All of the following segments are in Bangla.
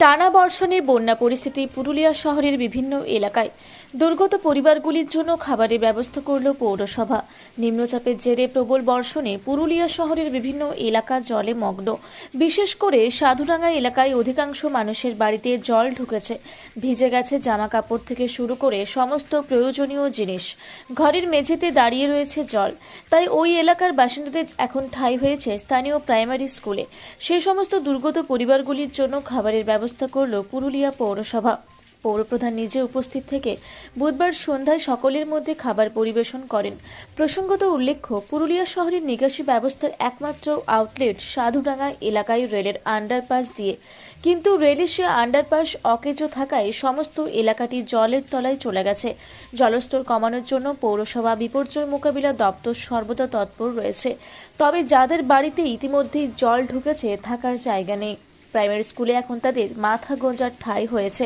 টানা বর্ষণে বন্যা পরিস্থিতি পুরুলিয়া শহরের বিভিন্ন এলাকায়। দুর্গত পরিবারগুলির জন্য খাবারের ব্যবস্থা করল পৌরসভা। নিম্নচাপের জেরে প্রবল বর্ষণে পুরুলিয়া শহরের বিভিন্ন এলাকা জলে মগ্ন। বিশেষ করে সাধুরাঙ্গা এলাকায় অধিকাংশ মানুষের বাড়িতে জল ঢুকেছে। ভিজে গেছে জামা কাপড় থেকে শুরু করে সমস্ত প্রয়োজনীয় জিনিস। ঘরের মেঝেতে দাঁড়িয়ে রয়েছে জল। তাই ওই এলাকার বাসিন্দাদের এখন ঠাঁই হয়েছে স্থানীয় প্রাইমারি স্কুলে। সেই সমস্ত দুর্গত পরিবারগুলির জন্য খাবারের ব্যবস্থা করল পুরুলিয়া পৌরসভা। পৌরপ্রধান নিজে উপস্থিত থেকে বুধবার সন্ধ্যায় সকলের মধ্যে খাবার পরিবেশন করেন। প্রসঙ্গত উল্লেখ্য, পুরুলিয়া শহরের নিকাশি ব্যবস্থার একমাত্র আউটলেট সাধুডাঙ্গা এলাকায় রেলের আন্ডারপাস দিয়ে। কিন্তু রেলের সে আন্ডারপাস অকেজো থাকায় সমস্ত এলাকাটি জলের তলায় চলে গেছে। জলস্তর কমানোর জন্য পৌরসভা বিপর্যয় মোকাবিলা দপ্তর সর্বদা তৎপর রয়েছে। তবে যাদের বাড়িতে ইতিমধ্যেই জল ঢুকেছে, থাকার জায়গা নেই। প্রাইমারি স্কুলে এখন তাদের মাথা গোঁজার ঠাঁই হয়েছে।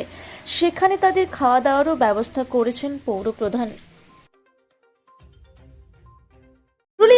সেখানে তাদের খাওয়া দাওয়ারও ব্যবস্থা করেছেন পৌরপ্রধান।